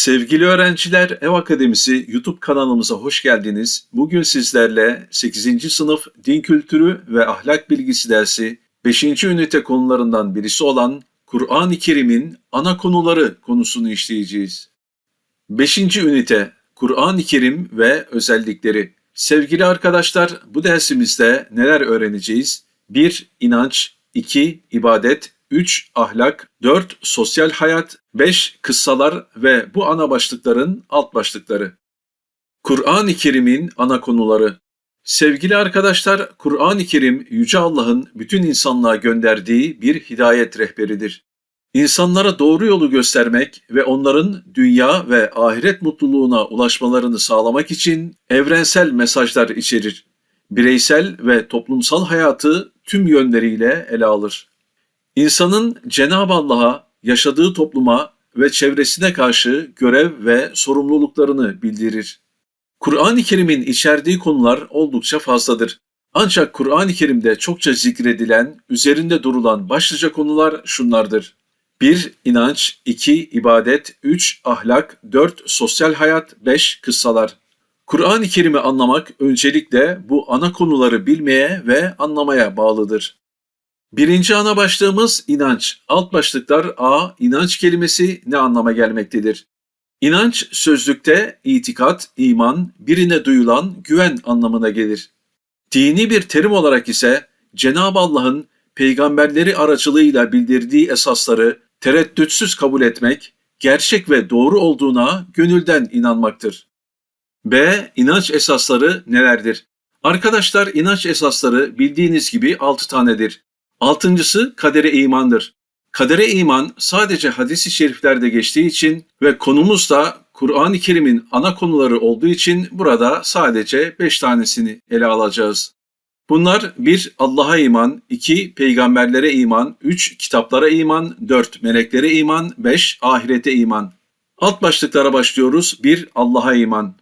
Sevgili öğrenciler, Ev Akademisi YouTube kanalımıza hoş geldiniz. Bugün sizlerle 8. sınıf din kültürü ve ahlak bilgisi dersi 5. ünite konularından birisi olan Kur'an-ı Kerim'in ana konuları konusunu işleyeceğiz. 5. ünite Kur'an-ı Kerim ve özellikleri. Sevgili arkadaşlar, bu dersimizde neler öğreneceğiz? 1. İnanç 2. ibadet 3. Ahlak 4. Sosyal hayat 5. Kıssalar ve bu ana başlıkların alt başlıkları. Kur'an-ı Kerim'in ana konuları Sevgili arkadaşlar, Kur'an-ı Kerim Yüce Allah'ın bütün insanlığa gönderdiği bir hidayet rehberidir. İnsanlara doğru yolu göstermek ve onların dünya ve ahiret mutluluğuna ulaşmalarını sağlamak için evrensel mesajlar içerir. Bireysel ve toplumsal hayatı tüm yönleriyle ele alır. İnsanın Cenab-ı Allah'a, yaşadığı topluma ve çevresine karşı görev ve sorumluluklarını bildirir. Kur'an-ı Kerim'in içerdiği konular oldukça fazladır. Ancak Kur'an-ı Kerim'de çokça zikredilen, üzerinde durulan başlıca konular şunlardır. 1. İnanç 2. ibadet 3. Ahlak 4. Sosyal hayat 5. Kıssalar Kur'an-ı Kerim'i anlamak öncelikle bu ana konuları bilmeye ve anlamaya bağlıdır. Birinci ana başlığımız inanç. Alt başlıklar A. İnanç kelimesi ne anlama gelmektedir? İnanç sözlükte itikat, iman, birine duyulan güven anlamına gelir. Dini bir terim olarak ise Cenab-ı Allah'ın peygamberleri aracılığıyla bildirdiği esasları tereddütsüz kabul etmek, gerçek ve doğru olduğuna gönülden inanmaktır. B. İnanç esasları nelerdir? Arkadaşlar inanç esasları bildiğiniz gibi 6 tanedir. Altıncısı kadere imandır. Kadere iman sadece hadis-i şeriflerde geçtiği için ve konumuz da Kur'an-ı Kerim'in ana konuları olduğu için burada sadece beş tanesini ele alacağız. Bunlar 1. Allah'a iman, 2. Peygamberlere iman, 3. Kitaplara iman, 4. Meleklere iman, 5. Ahirete iman. Alt başlıklara başlıyoruz. 1. Allah'a iman.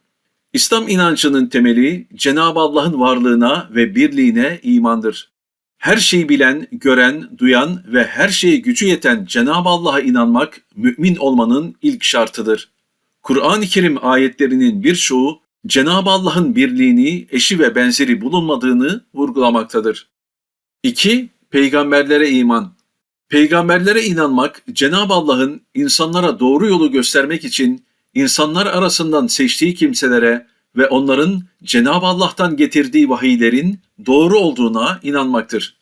İslam inancının temeli Cenab-ı Allah'ın varlığına ve birliğine imandır. Her şeyi bilen, gören, duyan ve her şeye gücü yeten Cenab-ı Allah'a inanmak mümin olmanın ilk şartıdır. Kur'an-ı Kerim ayetlerinin birçoğu Cenab-ı Allah'ın birliğini, eşi ve benzeri bulunmadığını vurgulamaktadır. 2. Peygamberlere iman. Peygamberlere inanmak, Cenab-ı Allah'ın insanlara doğru yolu göstermek için insanlar arasından seçtiği kimselere ve onların Cenab-ı Allah'tan getirdiği vahiylerin doğru olduğuna inanmaktır.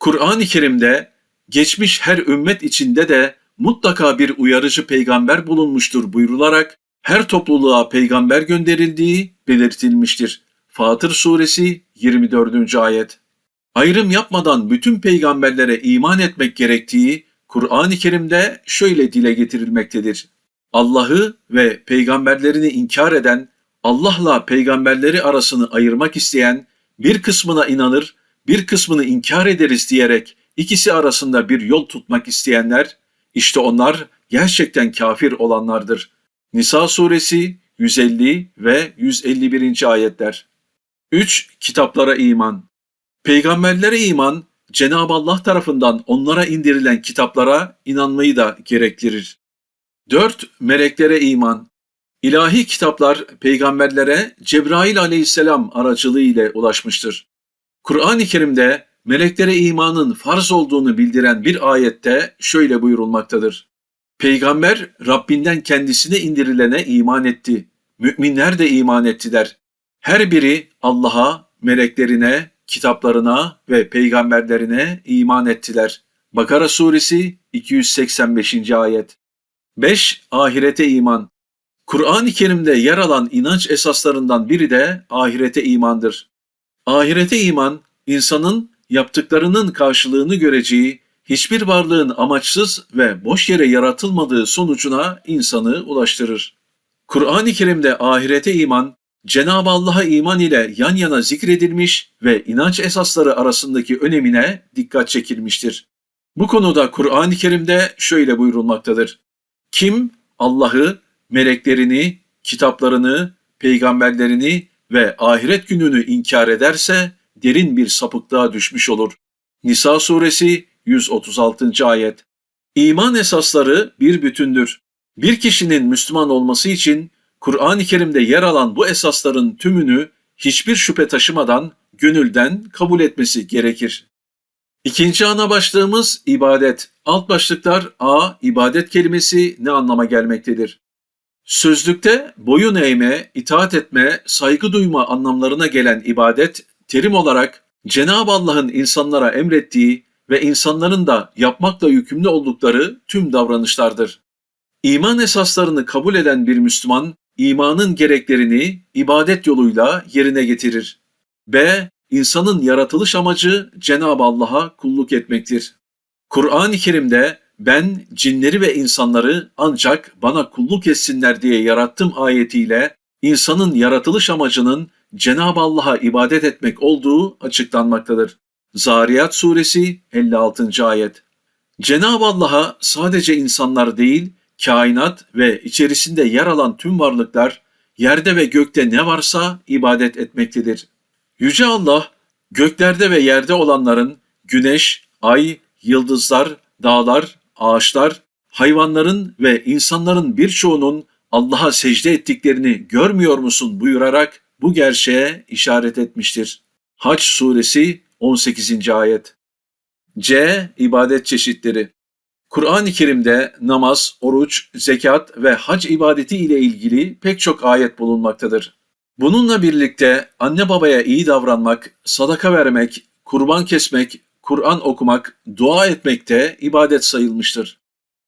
Kur'an-ı Kerim'de geçmiş her ümmet içinde de mutlaka bir uyarıcı peygamber bulunmuştur buyrularak her topluluğa peygamber gönderildiği belirtilmiştir. Fatır suresi 24. ayet. Ayrım yapmadan bütün peygamberlere iman etmek gerektiği Kur'an-ı Kerim'de şöyle dile getirilmektedir. Allah'ı ve peygamberlerini inkar eden, Allah'la peygamberleri arasını ayırmak isteyen, bir kısmına inanır, bir kısmını inkar ederiz diyerek ikisi arasında bir yol tutmak isteyenler, işte onlar gerçekten kafir olanlardır. Nisa suresi 150 ve 151. ayetler. 3. Kitaplara iman. Peygamberlere iman, Cenab-ı Allah tarafından onlara indirilen kitaplara inanmayı da gerektirir. 4. Meleklere iman. İlahi kitaplar peygamberlere Cebrail aleyhisselam aracılığı ile ulaşmıştır. Kur'an-ı Kerim'de meleklere imanın farz olduğunu bildiren bir ayette şöyle buyurulmaktadır. Peygamber Rabbinden kendisine indirilene iman etti. Müminler de iman ettiler. Her biri Allah'a, meleklerine, kitaplarına ve peygamberlerine iman ettiler. Bakara suresi 285. ayet. 5. Ahirete iman. Kur'an-ı Kerim'de yer alan inanç esaslarından biri de ahirete imandır. Ahirete iman, insanın yaptıklarının karşılığını göreceği, hiçbir varlığın amaçsız ve boş yere yaratılmadığı sonucuna insanı ulaştırır. Kur'an-ı Kerim'de ahirete iman, Cenab-ı Allah'a iman ile yan yana zikredilmiş ve inanç esasları arasındaki önemine dikkat çekilmiştir. Bu konuda Kur'an-ı Kerim'de şöyle buyurulmaktadır. Kim Allah'ı, meleklerini, kitaplarını, peygamberlerini ve ahiret gününü inkar ederse derin bir sapıklığa düşmüş olur. Nisa suresi 136. ayet. İman esasları bir bütündür. Bir kişinin Müslüman olması için Kur'an-ı Kerim'de yer alan bu esasların tümünü hiçbir şüphe taşımadan gönülden kabul etmesi gerekir. İkinci ana başlığımız ibadet. Alt başlıklar A. ibadet kelimesi ne anlama gelmektedir? Sözlükte boyun eğme, itaat etme, saygı duyma anlamlarına gelen ibadet, terim olarak Cenab-ı Allah'ın insanlara emrettiği ve insanların da yapmakla yükümlü oldukları tüm davranışlardır. İman esaslarını kabul eden bir Müslüman, imanın gereklerini ibadet yoluyla yerine getirir. B. İnsanın yaratılış amacı Cenab-ı Allah'a kulluk etmektir. Kur'an-ı Kerim'de ben cinleri ve insanları ancak bana kulluk etsinler diye yarattım ayetiyle insanın yaratılış amacının Cenab-ı Allah'a ibadet etmek olduğu açıklanmaktadır. Zariyat suresi 56. ayet. Cenab-ı Allah'a sadece insanlar değil, kainat ve içerisinde yer alan tüm varlıklar, yerde ve gökte ne varsa ibadet etmektedir. Yüce Allah, göklerde ve yerde olanların güneş, ay, yıldızlar, dağlar, ağaçlar, hayvanların ve insanların birçoğunun Allah'a secde ettiklerini görmüyor musun buyurarak bu gerçeğe işaret etmiştir. Haç suresi 18. ayet. C. İbadet çeşitleri. Kur'an-ı Kerim'de namaz, oruç, zekat ve hac ibadeti ile ilgili pek çok ayet bulunmaktadır. Bununla birlikte anne babaya iyi davranmak, sadaka vermek, kurban kesmek, Kur'an okumak, dua etmek de ibadet sayılmıştır.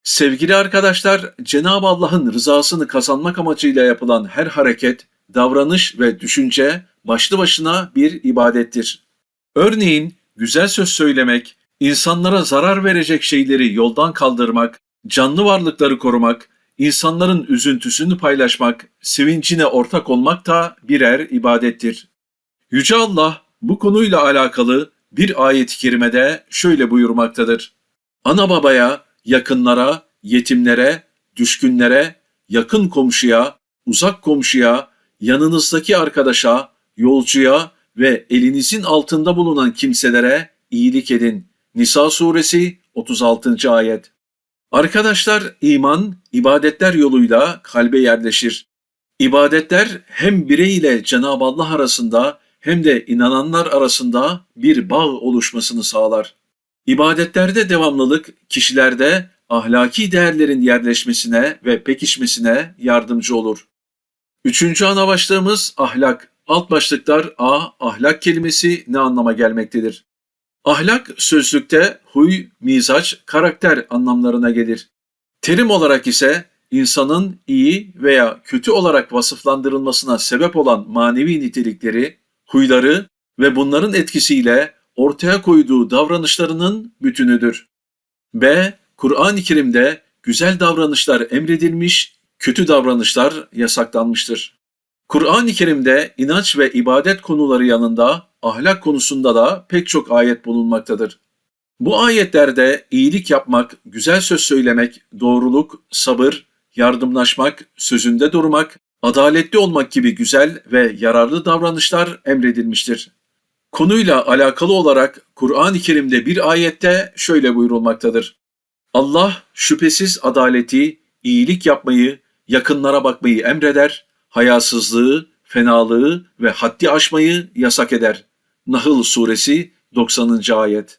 Sevgili arkadaşlar, Cenab-ı Allah'ın rızasını kazanmak amacıyla yapılan her hareket, davranış ve düşünce başlı başına bir ibadettir. Örneğin güzel söz söylemek, insanlara zarar verecek şeyleri yoldan kaldırmak, canlı varlıkları korumak, insanların üzüntüsünü paylaşmak, sevincine ortak olmak da birer ibadettir. Yüce Allah bu konuyla alakalı bir ayet-i kerimede şöyle buyurmaktadır. Ana babaya, yakınlara, yetimlere, düşkünlere, yakın komşuya, uzak komşuya, yanınızdaki arkadaşa, yolcuya ve elinizin altında bulunan kimselere iyilik edin. Nisa suresi 36. ayet. Arkadaşlar iman ibadetler yoluyla kalbe yerleşir. İbadetler hem birey ile Cenab-ı Allah arasında hem de inananlar arasında bir bağ oluşmasını sağlar. İbadetlerde devamlılık kişilerde ahlaki değerlerin yerleşmesine ve pekişmesine yardımcı olur. Üçüncü ana başlığımız ahlak. Alt başlıklar A. Ahlak kelimesi ne anlama gelmektedir? Ahlak sözlükte huy, mizaç, karakter anlamlarına gelir. Terim olarak ise insanın iyi veya kötü olarak vasıflandırılmasına sebep olan manevi nitelikleri, huyları ve bunların etkisiyle ortaya koyduğu davranışlarının bütünüdür. B. Kur'an-ı Kerim'de güzel davranışlar emredilmiş, kötü davranışlar yasaklanmıştır. Kur'an-ı Kerim'de inanç ve ibadet konuları yanında ahlak konusunda da pek çok ayet bulunmaktadır. Bu ayetlerde iyilik yapmak, güzel söz söylemek, doğruluk, sabır, yardımlaşmak, sözünde durmak, adaletli olmak gibi güzel ve yararlı davranışlar emredilmiştir. Konuyla alakalı olarak Kur'an-ı Kerim'de bir ayette şöyle buyurulmaktadır. Allah şüphesiz adaleti, iyilik yapmayı, yakınlara bakmayı emreder, hayasızlığı, fenalığı ve haddi aşmayı yasak eder. Nahl suresi 90. ayet.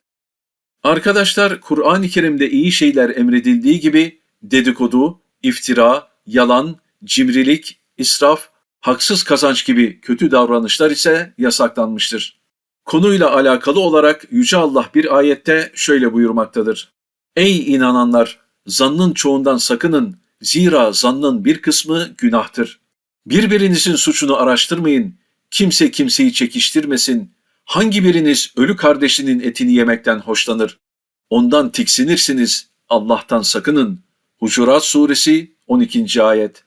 Arkadaşlar Kur'an-ı Kerim'de iyi şeyler emredildiği gibi dedikodu, iftira, yalan, cimrilik, israf, haksız kazanç gibi kötü davranışlar ise yasaklanmıştır. Konuyla alakalı olarak Yüce Allah bir ayette şöyle buyurmaktadır. Ey inananlar! Zannın çoğundan sakının, zira zannın bir kısmı günahtır. Birbirinizin suçunu araştırmayın, kimse kimseyi çekiştirmesin. Hangi biriniz ölü kardeşinin etini yemekten hoşlanır? Ondan tiksinirsiniz, Allah'tan sakının. Hucurat Suresi 12. Ayet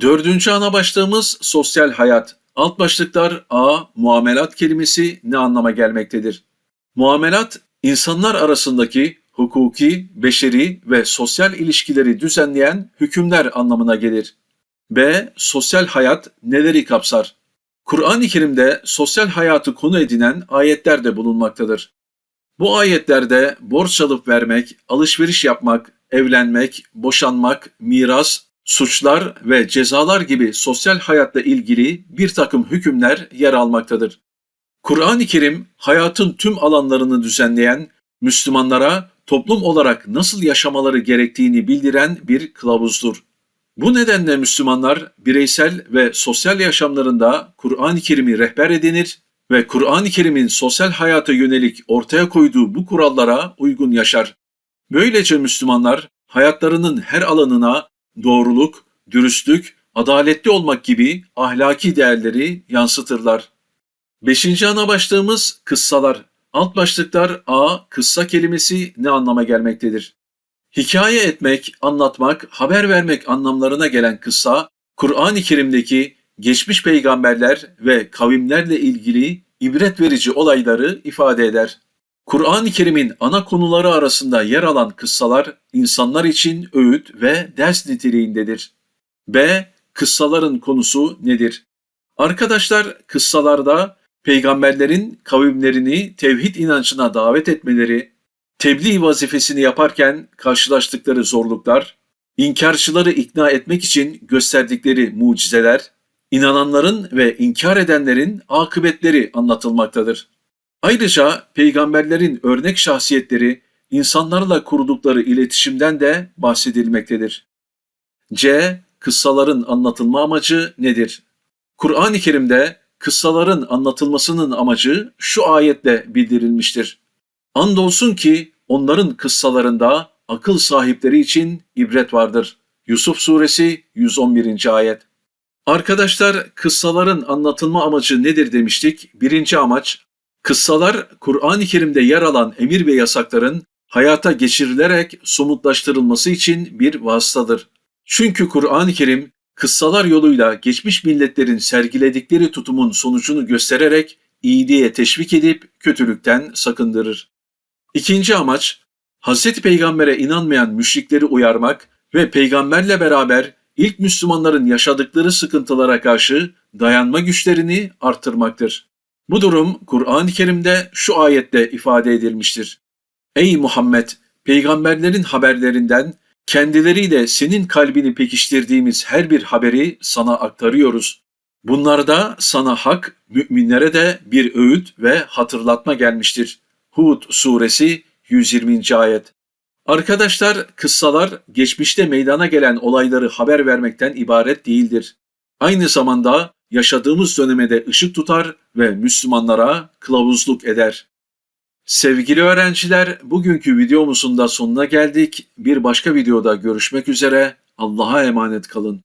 Dördüncü ana başlığımız sosyal hayat. Alt başlıklar A. Muamelat kelimesi ne anlama gelmektedir? Muamelat, insanlar arasındaki hukuki, beşeri ve sosyal ilişkileri düzenleyen hükümler anlamına gelir. B. Sosyal hayat neleri kapsar? Kur'an-ı Kerim'de sosyal hayatı konu edinen ayetler de bulunmaktadır. Bu ayetlerde borç alıp vermek, alışveriş yapmak, evlenmek, boşanmak, miras, suçlar ve cezalar gibi sosyal hayatla ilgili bir takım hükümler yer almaktadır. Kur'an-ı Kerim hayatın tüm alanlarını düzenleyen, Müslümanlara toplum olarak nasıl yaşamaları gerektiğini bildiren bir kılavuzdur. Bu nedenle Müslümanlar bireysel ve sosyal yaşamlarında Kur'an-ı Kerim'i rehber edinir ve Kur'an-ı Kerim'in sosyal hayata yönelik ortaya koyduğu bu kurallara uygun yaşar. Böylece Müslümanlar hayatlarının her alanına doğruluk, dürüstlük, adaletli olmak gibi ahlaki değerleri yansıtırlar. Beşinci ana başlığımız kıssalar. Alt başlıklar A. Kıssa kelimesi ne anlama gelmektedir? Hikaye etmek, anlatmak, haber vermek anlamlarına gelen kıssa, Kur'an-ı Kerim'deki geçmiş peygamberler ve kavimlerle ilgili ibret verici olayları ifade eder. Kur'an-ı Kerim'in ana konuları arasında yer alan kıssalar insanlar için öğüt ve ders niteliğindedir. B. Kıssaların konusu nedir? Arkadaşlar kıssalarda peygamberlerin kavimlerini tevhid inancına davet etmeleri, tebliğ vazifesini yaparken karşılaştıkları zorluklar, inkarcıları ikna etmek için gösterdikleri mucizeler, inananların ve inkar edenlerin akıbetleri anlatılmaktadır. Ayrıca peygamberlerin örnek şahsiyetleri, insanlarla kurdukları iletişimden de bahsedilmektedir. C. Kıssaların anlatılma amacı nedir? Kur'an-ı Kerim'de kıssaların anlatılmasının amacı şu ayetle bildirilmiştir. Andolsun ki onların kıssalarında akıl sahipleri için ibret vardır. Yusuf Suresi 111. ayet. Arkadaşlar kıssaların anlatılma amacı nedir demiştik? Birinci amaç, kıssalar Kur'an-ı Kerim'de yer alan emir ve yasakların hayata geçirilerek somutlaştırılması için bir vasıtadır. Çünkü Kur'an-ı Kerim kıssalar yoluyla geçmiş milletlerin sergiledikleri tutumun sonucunu göstererek iyiliğe teşvik edip kötülükten sakındırır. İkinci amaç, Hz. Peygamber'e inanmayan müşrikleri uyarmak ve peygamberle beraber ilk Müslümanların yaşadıkları sıkıntılara karşı dayanma güçlerini arttırmaktır. Bu durum Kur'an-ı Kerim'de şu ayette ifade edilmiştir. Ey Muhammed! Peygamberlerin haberlerinden kendileriyle senin kalbini pekiştirdiğimiz her bir haberi sana aktarıyoruz. Bunlarda sana hak, müminlere de bir öğüt ve hatırlatma gelmiştir. Hud suresi 120. ayet. Arkadaşlar kıssalar geçmişte meydana gelen olayları haber vermekten ibaret değildir. Aynı zamanda yaşadığımız döneme de ışık tutar ve Müslümanlara kılavuzluk eder. Sevgili öğrenciler, bugünkü videomuzun da sonuna geldik. Bir başka videoda görüşmek üzere. Allah'a emanet kalın.